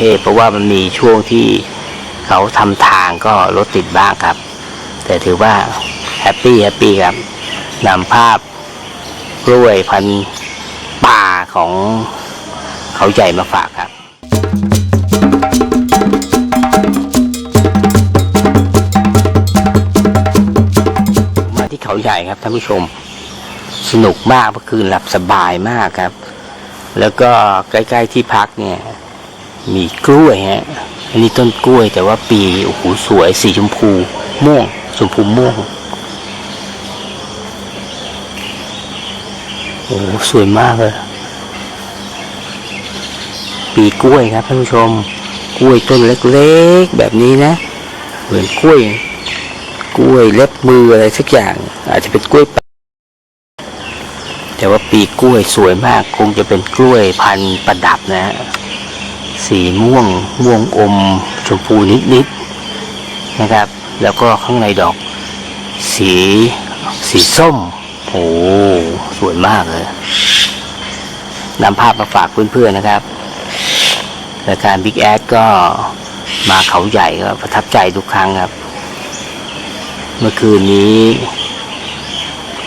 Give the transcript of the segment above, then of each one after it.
เทพ เพราะว่ามันมีช่วงที่เขาทำทางก็รถติดบ้างครับ แต่ถือว่าแฮปปี้แฮปปี้ครับนำภาพกล้วยพันป่าของเขาใหญ่มาฝากครับมาที่เขาใหญ่ครับท่านผู้ชมสนุกมากเมื่อคืนหลับสบายมากครับ แล้วก็ใกล้ ๆที่พักเนี่ย มีกล้วยฮะอันนี้ต้นกล้วยแต่ว่าปีโอ้โหสวยสีชมพูม่วงชมพูม่วงโอ้โหสวยมากเลย ปีกล้วยครับท่านผู้ชม กล้วยต้นเล็กๆแบบนี้นะ เหมือนกล้วย กล้วยเล็บมืออะไรสักอย่าง อาจจะเป็นกล้วยป่าแต่ว่าปีกล้วยสวยมาก คงจะเป็นกล้วยพันธุ์ประดับนะฮะ สีม่วงม่วงอมชมพูนิดๆนะครับ แล้วก็ข้างในดอก สีสีส้มโอ้สวยมากเลยนำภาพมาฝากเพื่อนๆนะครับรายการ Big a d ก็มาเขาใหญ่ก็ประทับใจทุกครั้งครับ เมื่อคืนนี้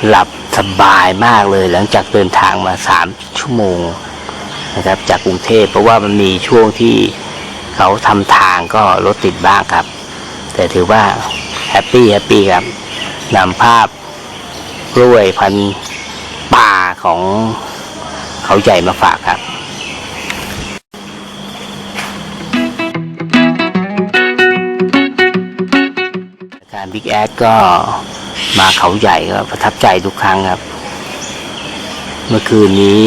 หลับสบายมากเลยหลังจากเดินทางมาสามชั่วโมง นะครับ จากกรุงเทพเพราะว่ามันมีช่วงที่เขาทำทางก็รถติดบ้างครับ แต่ถือว่าแฮปปี้แฮปปี้ครับนำภาพกล้วยพันป่าของเขาใหญ่มาฝากครับการบิ๊กแอดก็มาเขาใหญ่ก็ประทับใจทุกครั้งครับ เมื่อคืนนี้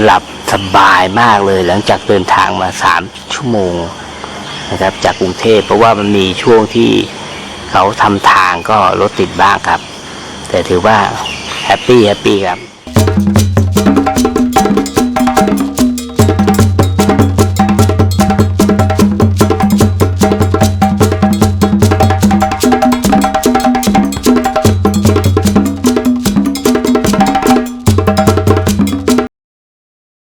หลับสบายมากเลยหลังจากเดินทางมาสามชั่วโมงนะครับ จากกรุงเทพเพราะว่ามันมีช่วงที่เขาทำทางก็รถติดบ้างครับ แต่ถือว่าแฮปปี้แฮปปี้ครับ